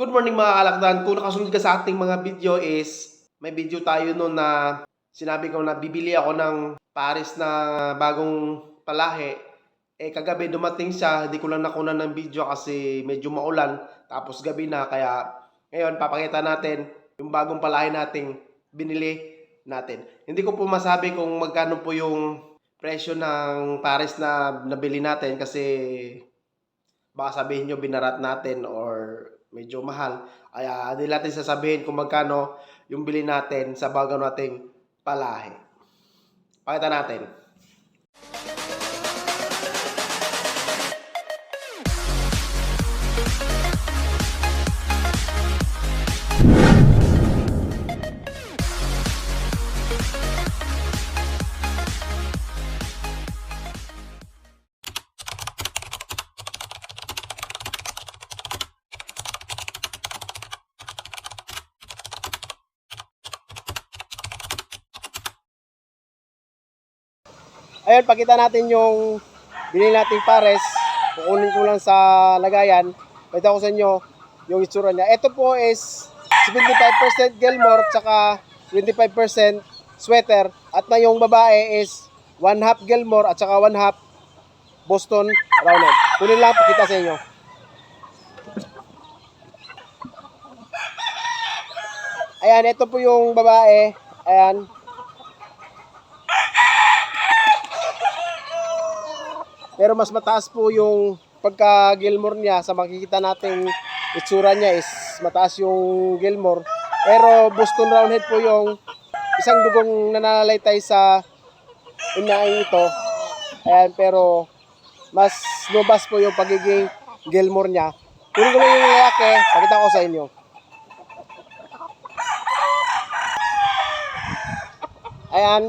Good morning mga kalakdan. Kung nakasunod ka sa ating mga video is may video tayo noon na sinabi ko na bibili ako ng pares na bagong palahe. Eh kagabi dumating siya, hindi ko lang nakuna ng video kasi medyo maulan. Tapos gabi na kaya ngayon papakita natin yung bagong palahe nating binili natin. Hindi ko po masabi kung magkano po yung presyo ng pares na nabili natin kasi baka sabihin nyo binarat natin or medyo mahal. Kaya hindi natin sasabihin kung magkano yung bili natin sa bago nating palahe. Pakita natin. Ayun, pakita natin yung binili nating pares. Kukunin ko lang sa lagayan. Pakita ko sa inyo yung itsura niya. Ito po is 75% Gilmore tsaka 25% sweater. At na yung babae is 1 half Gilmore at saka 1 half Boston Roundhead. Kunin lang, pakita sa inyo. Ayan, ito po yung babae. Ayan, Pero mas mataas po yung pagka Gilmore niya sa makikita nating itsura niya is mataas yung Gilmore. Pero Boston Roundhead po yung isang dugong nananalaytay sa inaing ito. Ayan, pero mas lubas po yung pagiging Gilmore niya. Kunin ko yung lalaki, pakita ko sa inyo. Ayan,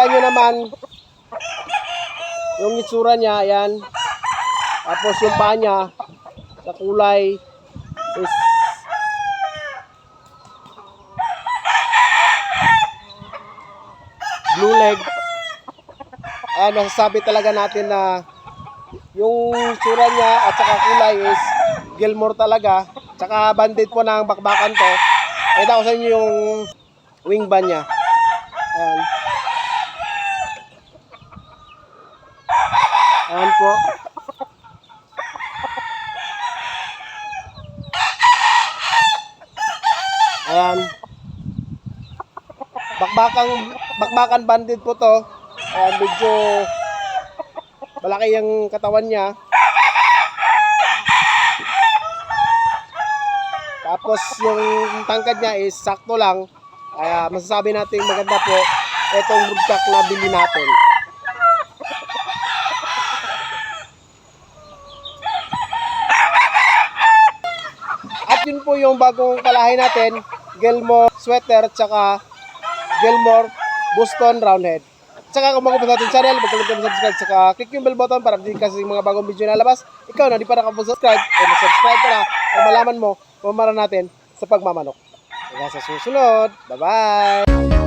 Kita nyo naman yung itsura niya, ayan. Tapos yung paa niya sa kulay is blue leg. Ayan, masasabi talaga natin na yung itsura niya at saka kulay is Gilmore talaga. Tsaka bandit po ng bakbakan to. Kita ko sa inyo yung wing ban niya. Ayan po. Ayan. Bakbakang bakbakan bandit po to. Ayan, medyo malaki yung katawan niya. Tapos yung tangkad niya is sakto lang. Kaya masasabi natin maganda po itong rugtak na bili natin. At yun po yung bagong palahay natin, Gilmore sweater at saka Gilmore Boston Roundhead. Tsaka kung sa ating channel, magkalit ka subscribe saka click yung bell button para hindi kasi mga bagong video na labas. Ikaw na, di pa nakapag-subscribe, eh mag-subscribe na para malaman mo kung mara natin sa pagmamanok. Hanggang sa susunod. Bye-bye!